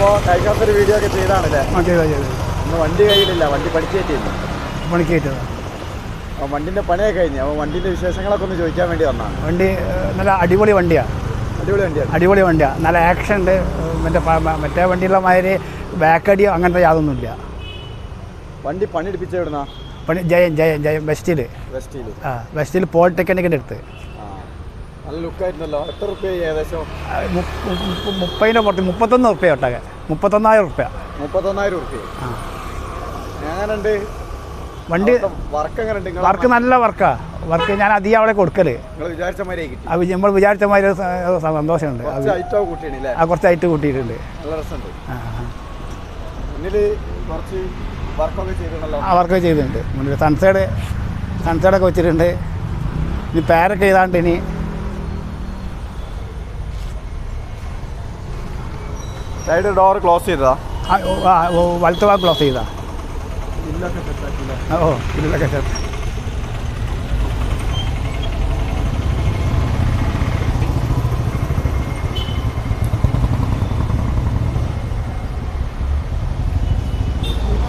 അപ്പോൾ കഴിഞ്ഞൊരു വീഡിയോ ഒക്കെ ചെയ്താണല്ലേ? ആ ചെയ്താ ചെയ്തത് ഇന്ന് വണ്ടി കയ്യിലില്ല വണ്ടി പഠിച്ചേറ്റില്ല പണിക്ക് അപ്പൊ വണ്ടിന്റെ വണ്ടിന്റെ പണിയൊക്കെ കഴിഞ്ഞു അപ്പോൾ വണ്ടിന്റെ വിശേഷങ്ങളൊക്കെ ഒന്ന് ചോദിക്കാൻ വേണ്ടി വന്നാണ് വണ്ടി നല്ല അടിപൊളി വണ്ടിയാ. അടിപൊളി വണ്ടിയാണ് അടിപൊളി വണ്ടിയാ. നല്ല ആക്ഷൻ ഉണ്ട്. മറ്റേ മറ്റേ വണ്ടിയുള്ള മാതിരി ബാക്ക് അങ്ങനത്തെ യാതൊന്നുമില്ല. വണ്ടി പണി എടുപ്പിച്ച എവിടുന്നാ? പണി ജയൻ ജയൻ ജയൻ വെസ്റ്റിൽ വെസ്റ്റിൽ ആ വെസ്റ്റിൽ പോളിടെക്നിക്കിന്റെ അടുത്ത്. നല്ല ലുക്കായിരുന്നല്ലോ. എത്ര റുപ്യ ഏകദേശം? മുപ്പതിന്റെ പുറത്ത് മുപ്പത്തൊന്ന് റുപ്യ ഒട്ടക. മുപ്പത്തൊന്നായിരം ഉറുപ്പ്യ. മുപ്പത്തൊന്നായിരം റുപ്യ ആ. എങ്ങനെയുണ്ട്? വണ്ടി വർക്ക് എങ്ങനെയുണ്ട് വർക്ക് നല്ല വർക്കാ വർക്ക് ഞാൻ അധികം അവിടെ കൊടുക്കൽ. നമ്മൾ വിചാരിച്ച മാതിരി സന്തോഷമുണ്ട്. കുറച്ച് ആ ഹൈറ്റ് കൂട്ടിയിട്ടുണ്ട്. ആ വർക്കൊക്കെ ചെയ്തിട്ടുണ്ട്. മുന്നിൽ സൺസൈഡ് സൺസൈഡൊക്കെ വെച്ചിട്ടുണ്ട്. ഇനി പാരൊക്കെ ചെയ്താണ്ട് ഇനി സൈഡ് ഡോർ ക്ലോസ് ചെയ്തതാ. വലത്ത് ഭാഗം ക്ലോസ് ചെയ്താ ഓ ഇതിലൊക്കെ ചേർത്ത്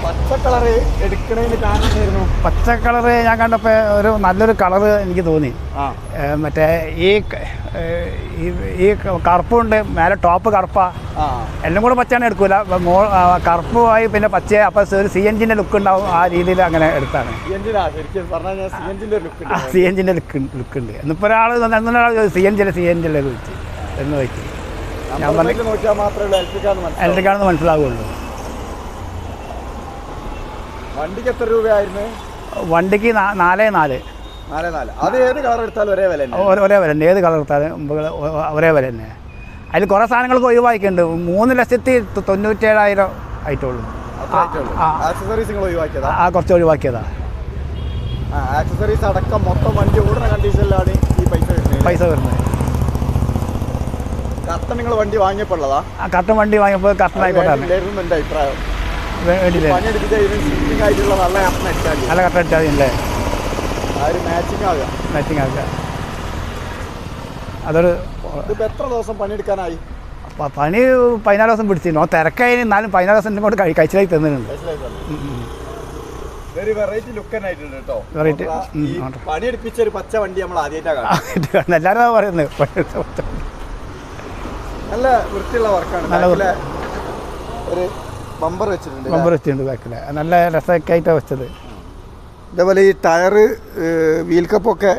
പച്ച കളറ് എടുക്കണതിന് കാരണം എന്തായിരുന്നു? പച്ച കളറ് ഞാൻ കണ്ടപ്പോൾ ഒരു നല്ലൊരു കളറ് എനിക്ക് തോന്നി. മറ്റേ ഈ ഈ- കറുപ്പുണ്ട് മേലെ ടോപ്പ് കറുപ്പാ. എല്ലാം കൂടെ പച്ചാണ് എടുക്കൂല. കറുപ്പുമായി പിന്നെ പച്ച അപ്പൊ ഒരു സി എൻ ജിന്റെ ലുക്ക് ഉണ്ടാവും ആ രീതിയിൽ അങ്ങനെ എടുത്താണ്. സി എൻജിന്റെ ലുക്ക് ലുക്ക് ഉണ്ട്. എന്നിപ്പോൾ ഒരാൾ ഒരാൾ സി എൻ ജിയിലെ സി എൻ ജിയിലെ ചോദിച്ചു. എന്ന് ചോദിച്ചു. ഞാൻ പറഞ്ഞു ഇലക്ട്രിക്കാണെന്ന് മനസ്സിലാവുള്ളൂ. വണ്ടിക്ക് എത്ര രൂപയായിരുന്നു? വണ്ടിക്ക് നാലേ നാല്. നാല് നാല്. അത് ഏത് കളർ എടുത്താലും ഒരേ വില ഒരേ വില തന്നെ. ഏത് കളർ എടുത്താലും ഒരേ വില തന്നെ. അതിൽ കുറേ സാധനങ്ങൾക്ക് ഒഴിവാക്കിയിട്ടുണ്ട്. മൂന്ന് ലക്ഷത്തി തൊണ്ണൂറ്റേഴായിരം ആയിട്ടുള്ളൂ. ആ. കുറച്ച് ഒഴിവാക്കിയതാ. ആക്സസറീസ് അടക്കം മൊത്തം വണ്ടി ഓടുന്ന കണ്ടീഷനിലാണ് ഈ പൈസ വരുന്നത്. പൈസ വരുന്നത്. നിങ്ങൾ വണ്ടി ആ കട്ടൻ വണ്ടി വാങ്ങിയപ്പോൾ കട്ടൻ ആയിക്കോട്ടെ. അഭിപ്രായം. നല്ല കട്ടൻ അടിച്ചാൽ ഒരു മാച്ചിങ് മാച്ചിങ് അതൊരു ഇതിപ്പോൾ എത്ര ദിവസം പണിയെടുക്കാനായി? പണി പതിനാല് ദിവസം പിടിച്ചിരുന്നു തിരക്കായി എന്നാലും പതിനാല് ദിവസം കൊണ്ട് കഴി കഴിച്ചിലായി തന്നിട്ടുണ്ട്. വെറൈറ്റി പണിയെടുപ്പിച്ച ഒരു പച്ച വണ്ടി നമ്മൾ ആദ്യമായിട്ടാണ് പറയുന്നത്. നല്ല വൃത്തിയുള്ള വർക്കാണ്. നല്ല ഒരു ബമ്പർ വെച്ചിട്ടുണ്ട് വെച്ചിട്ടുണ്ട് ബാക്കിൽ നല്ല രസമൊക്കെ ആയിട്ടാണ് വെച്ചത്. ഇതേപോലെ ഈ ടയറ് വീൽ കപ്പൊക്കെ.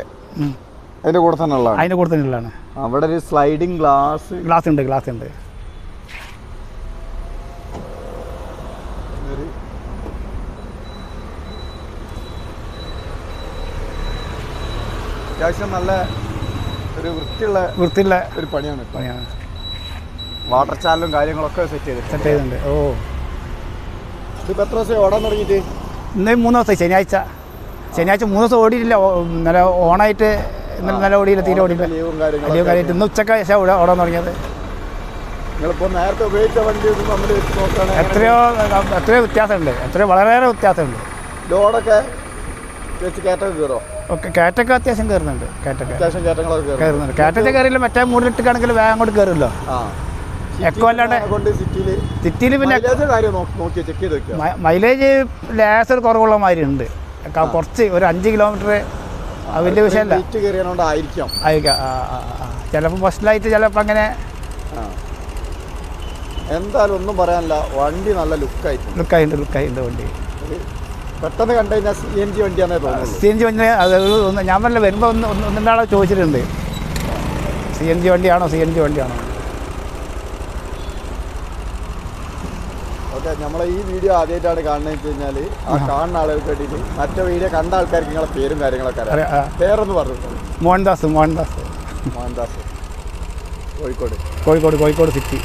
അതിന്റെ കൂടെ തന്നെ ഉള്ളതാണ്. അതിന്റെ കൂടെ തന്നെ ഉള്ളതാണ്. അവിടെ ഒരു സ്ലൈഡിങ് ഗ്ലാസ് ഗ്ലാസ് ഉണ്ട് ഗ്ലാസ് ഉണ്ട്. അത്യാവശ്യം നല്ല ഒരു വൃത്തിയുള്ള വൃത്തിയുള്ള ഒരു പണിയാണ് പണിയാണ്. വാട്ടർ ചാനലും കാര്യങ്ങളൊക്കെ സെറ്റ് ചെയ്ത് സെറ്റ് ചെയ്തിട്ടുണ്ട്. ഓ. ഇത് എത്ര ദിവസം ഓടാൻ തുടങ്ങിയിട്ട്? ഇന്ന് മൂന്ന് ദിവസം ശനിയാഴ്ച. ശനിയാഴ്ച മൂന്ന് ദിവസം ഓടിയില്ല നല്ല ഓണായിട്ട് ഇന്നലെ നല്ല ഓടിയില്ല തീരെ ഓടിയില്ല. ലീവും കാര്യമായിട്ട് ഇന്ന് ഉച്ചയ്ക്ക് ശേഷം ഓടാൻ തുടങ്ങിയത്. എത്രയോ എത്രയോ വ്യത്യാസമുണ്ട്. എത്രയോ വളരെയേറെ വ്യത്യാസമുണ്ട്. ലോഡൊക്കെ കയറ്റൊക്കെ അത്യാവശ്യം കയറുന്നുണ്ട്. കയറ്റൊക്കെ കയറുന്നുണ്ട്. കാറ്റൊക്കെ കയറിയില്ല മറ്റേ മൂടിലിട്ടാണെങ്കിൽ വേഗം അങ്ങോട്ട് കയറുമല്ലോ. ആ. എക്കോ അല്ലാണ്ട് സിറ്റിയിൽ പിന്നെ മൈലേജ് ലേസർ കുറവുള്ള മാതിരി ഉണ്ട്. കുറച്ച് ഒരു അഞ്ച് കിലോമീറ്റർ വലിയ വിഷയമല്ല. ആയിരിക്കാം. ചിലപ്പോൾ ഫസ്റ്റിലായിട്ട് ചിലപ്പോൾ അങ്ങനെ. എന്തായാലും ഒന്നും പറയാനില്ല. വണ്ടി നല്ല ലുക്കായിട്ട് ലുക്കായിട്ടുണ്ട് ലുക്കായിട്ടുണ്ട് വണ്ടി. പെട്ടെന്ന് കണ്ടു കഴിഞ്ഞാൽ സി എൻ ജി വണ്ടിയാണേ സി എൻ ജി വണ്ടി അത് ഞാൻ പറഞ്ഞില്ല വരുമ്പോൾ ഒന്ന് ഒന്നിന്റെ ആളെ ചോദിച്ചിട്ടുണ്ട്. സി എൻ ജി വണ്ടിയാണോ സി എൻ ജി വണ്ടിയാണോ ഓക്കെ നമ്മളെ ഈ വീഡിയോ ആദ്യമായിട്ടാണ് കാണുന്നത് വെച്ച് കഴിഞ്ഞാൽ ആ കാണുന്ന ആളുകൾക്ക് വേണ്ടിയിട്ട് മറ്റേ വീഡിയോ കണ്ട ആൾക്കാർക്ക് നിങ്ങളെ പേരും കാര്യങ്ങളൊക്കെ അറിയാം. പേരൊന്ന് പറഞ്ഞു. മോഹൻദാസ് മോഹൻദാസ്. മോഹൻദാസ്. കോഴിക്കോട്. കോഴിക്കോട് കോഴിക്കോട് സിറ്റി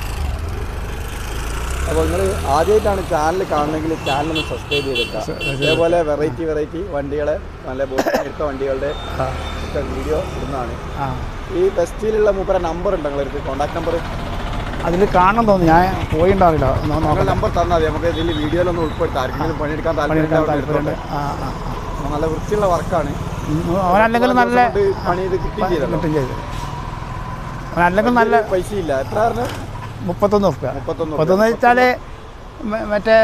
അപ്പോൾ നിങ്ങൾ ആദ്യമായിട്ടാണ് ചാനൽ കാണണമെങ്കിൽ ചാനൽ ഒന്ന് സബ്സ്ക്രൈബ് ചെയ്തേക്കാം അതേപോലെ വെറൈറ്റി വെറൈറ്റി വണ്ടികളെ നല്ല എടുത്ത വണ്ടികളുടെ വീഡിയോ ഇടുന്നതാണ്. ഈ ടെസ്റ്റിലുള്ള മൂപ്പര നമ്പർ ഉണ്ടോ നിങ്ങളുടെ കോൺടാക്ട് നമ്പർ അതിൽ കാണണം തോന്നുന്നു. ഞാൻ പോയിണ്ടാവില്ല. നമ്പർ തന്നാൽ മതി. നമുക്ക് ഇതിൽ വീഡിയോയിലൊന്നും ഉൾപ്പെടുത്താം. ആർക്കെങ്കിലും പണിയെടുക്കാൻ പണിയെടുക്കാൻ താല്പര്യം താല്പര്യമുണ്ട് ആ ആ ആ. നല്ല വൃത്തിയുള്ള വർക്കാണ്. അവനല്ലെങ്കിൽ നല്ല പണി ചെയ്ത്. കിട്ടും ചെയ്തു അവനല്ലെങ്കിൽ നല്ല പൈസ ഇല്ല എത്ര മുപ്പത്തൊന്ന് റുപ്യ മുപ്പത്തൊന്ന് മുപ്പത്തൊന്ന് വെച്ചാൽ മറ്റേ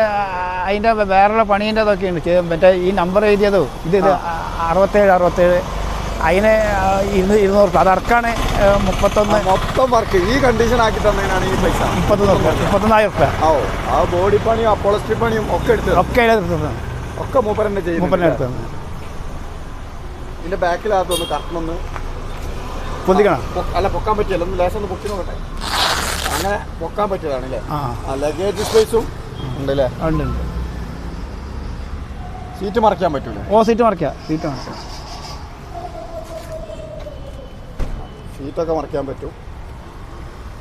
അതിന്റെ വേറെ പണീന്റെ അതൊക്കെയുണ്ട് മറ്റേ ഈ നമ്പർ എഴുതിയതോ ഇത് ഇത് അറുപത്തേഴ് അറുപത്തേഴ് അതിന് ഇരുന്ന് ഇരുന്നൂറ് അത് അടക്കാണ് മുപ്പത്തൊന്ന്. മൊത്തം വർക്ക്. ഈ കണ്ടീഷൻ ആക്കി തന്നതിനാണ് ഈ പൈസ. മുപ്പത്തൊന്ന് മുപ്പത്തൊന്നായിരം റുപ്യ ഓ ആ ബോഡി പണിയും അപ്പോളസ്ട്രി പണിയും ഒക്കെ എടുത്ത് ഒക്കെ എടുത്തത്. ഒക്കെ മൂപ്പരന്റെ ചെയ്യും ചെയ്യുന്നു എടുത്തത്. ഇതിന്റെ ബാക്കിലാകത്തൊന്ന് കറക്റ്റൊന്ന് പൊന്തിക്കണം. അല്ല പൊക്കാൻ പറ്റില്ല ഒന്ന് ലേശം ഒന്ന് പൊക്കി നോക്കട്ടെ. അങ്ങനെ പൊക്കാൻ പറ്റിയതാണ് അല്ലേ ആ. ലഗേജ് സ്പേസും ഉണ്ടല്ലേ? ഉണ്ട് ഉണ്ട്. സീറ്റ് മറക്കാൻ പറ്റൂലേ? ഓ സീറ്റ് മറക്കാം സീറ്റ് മറിക്കുക സീറ്റൊക്കെ മറിക്കാൻ പറ്റും.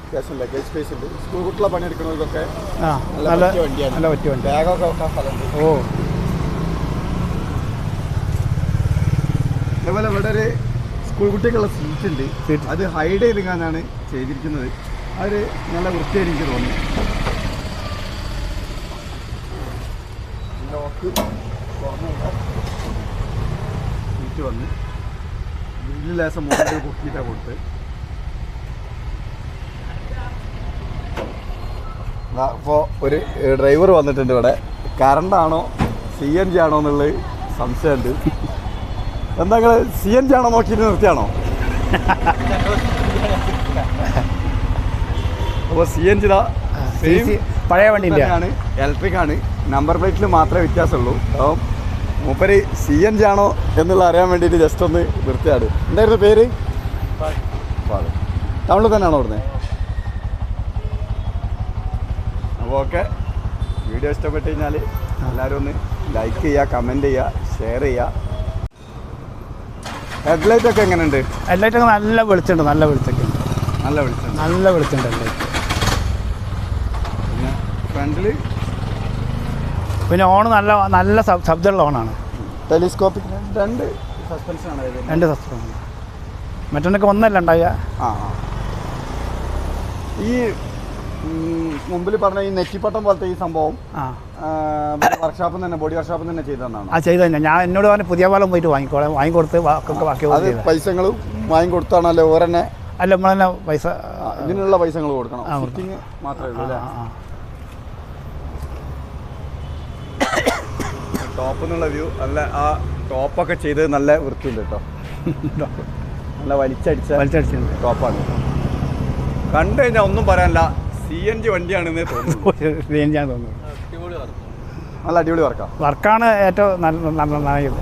അത്യാവശ്യം ലഗേജ് സ്പേസ് ഉണ്ട്. സ്കൂൾ കുട്ടികളെ പണിയെടുക്കുന്നവർക്കൊക്കെ നല്ല വണ്ടിയാണ്. നല്ല പറ്റിയ വണ്ടി. ബാഗൊക്കെ വെക്കാൻ സ്ഥലമുണ്ട്. ഓ. അതേപോലെ ഇവിടെ ഒരു സ്കൂൾ കുട്ടിക്കുള്ള സീറ്റ് ഉണ്ട്. അത് ഹൈഡ് ചെയ്തിങ്ങാനാണ് ചെയ്തിരിക്കുന്നത്. അത് നല്ല വൃത്തിയായി എനിക്ക് തോന്നി. ലോക്ക് സീറ്റ് വന്ന്. മുകളിൽ കൊടുത്ത് അപ്പോൾ ഒരു ഡ്രൈവർ വന്നിട്ടുണ്ട് ഇവിടെ. കറണ്ട് ആണോ സി എൻ ജി ആണോ എന്നുള്ളത് സംശയമുണ്ട്. എന്താ നിങ്ങൾ സി എൻ ജി ആണോ നോക്കിയിട്ട് നിർത്തിയാണോ? അപ്പോൾ C N G C C പഴയ വണ്ടിയാണ് ആണ് ഇലക്ട്രിക് ആണ്. നമ്പർ പ്ലേറ്റിൽ മാത്രമേ വ്യത്യാസമുള്ളൂ. അപ്പം മൂപ്പര് സി എൻ ജി ആണോ എന്നുള്ള അറിയാൻ വേണ്ടിയിട്ട് ജസ്റ്റ് ഒന്ന് വൃത്തിയാട് എന്തായിരുന്നു പേര്? തമിഴിൽ തന്നെയാണോ അവിടുന്ന് അപ്പോൾ ഓക്കെ വീഡിയോ ഇഷ്ടപ്പെട്ട് കഴിഞ്ഞാൽ എല്ലാവരും ഒന്ന് ലൈക്ക് ചെയ്യുക കമന്റ് ചെയ്യുക ഷെയർ ചെയ്യുക ഹെഡ്ലൈറ്റ് ഒക്കെ എങ്ങനെയുണ്ട്? എല്ലായിട്ടും നല്ല വെളിച്ചുണ്ട് നല്ല വെളിച്ചൊക്കെ നല്ല വെളിച്ചുണ്ട് നല്ല വെളിച്ചുണ്ട് ഹെഡ്ലൈറ്റ് പിന്നെ ഫ്രണ്ടിൽ പിന്നെ ഓൺ നല്ല നല്ല ശബ്ദമുള്ള ഓണാണ് ടെലിസ്കോപ്പിക് രണ്ട് സസ്പെൻഷനാണ് രണ്ട് സസ്പെൻഷൻ മറ്റൊന്നൊക്കെ ഒന്നല്ല ഉണ്ടായ. ഈ മുമ്പിൽ പറഞ്ഞ ഈ നെറ്റിപ്പട്ടം പോലത്തെ ഈ സംഭവം ആ. വർക്ക്ഷോപ്പിൽ തന്നെ ബോഡി വർക്ക്ഷോപ്പിൽ തന്നെ ചെയ്തതാണ് ആ ചെയ്ത് തന്നെ. ഞാൻ എന്നോട് പറഞ്ഞ പുതിയ പാലം പോയിട്ട് വാങ്ങിക്കോളാം. വാങ്ങിക്കൊടുത്ത് ബാക്കി ബാക്കി അത് പൈസകളും പൈസകൾ വാങ്ങി കൊടുത്താണല്ലോ ഓരെന്നെ? അല്ല നമ്മളെന്നെ പൈസ ഇതിനുള്ള പൈസകൾ കൊടുക്കണം. മാത്രമേ ഉള്ളൂ അല്ലേ ആ, ആ. ടോപ്പ് എന്നുള്ള വ്യൂ നല്ല ആ ടോപ്പൊക്കെ ചെയ്ത് നല്ല വൃത്തിയുണ്ട് കേട്ടോ. നല്ല വലിച്ചടിച്ച വലിച്ചടിച്ച ടോപ്പാണ് കണ്ടു കഴിഞ്ഞാൽ ഒന്നും പറയാനില്ല. സി എൻ ജി വണ്ടിയാണെന്ന് തോന്നുന്നു. തോന്നുന്നത് നല്ല അടിപൊളി വർക്കാണ് വർക്കാണ് ഏറ്റവും നല്ല നല്ല നന്നായത്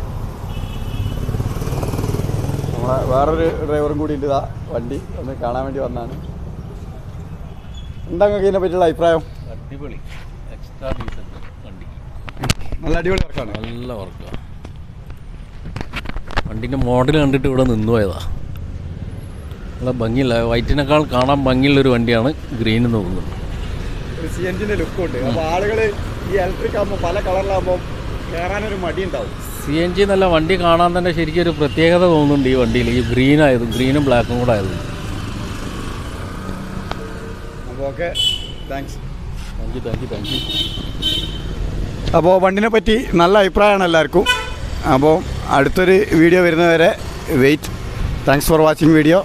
നമ്മളെ വേറൊരു ഡ്രൈവറും കൂടി ഉണ്ട് ഇതാ വണ്ടി. ഒന്ന് കാണാൻ വേണ്ടി വന്നാണ് എന്താ നിങ്ങൾക്ക് ഇതിനെ പറ്റിയുള്ള അഭിപ്രായം? അടിപൊളി. എക്സ്ട്രാ നല്ല അടിപൊളി വർക്കാണ് നല്ല വർക്കാണ് വണ്ടിന്റെ മോഡൽ കണ്ടിട്ട് ഇവിടെ നിന്ന് പോയതാ. നല്ല ഭംഗിയില്ല വൈറ്റിനേക്കാൾ കാണാൻ ഭംഗിയുള്ളൊരു വണ്ടിയാണ് ഗ്രീൻ എന്ന് തോന്നുന്നത് സി എൻ ജിന്റെ ലുക്കും ഉണ്ട്. അപ്പോൾ ആളുകൾ ഈ ഇലക്ട്രിക് ആകുമ്പോൾ പല കളറിലാകുമ്പോൾ കയറാനൊരു മടി ഉണ്ടാവും സി എൻ ജി നല്ല വണ്ടി കാണാൻ തന്നെ ശരിക്കും ഒരു പ്രത്യേകത തോന്നുന്നുണ്ട് ഈ വണ്ടിയിൽ. ഈ ഗ്രീൻ ആയത് ഗ്രീനും ബ്ലാക്കും കൂടെ ആയത്. അപ്പോൾ okay thanks thank you thank you thank you അപ്പോൾ വണ്ടിനെ പറ്റി നല്ല അഭിപ്രായമാണ് എല്ലാവർക്കും. അപ്പോൾ അടുത്തൊരു വീഡിയോ വരുന്നവരെ wait. Thanks for watching video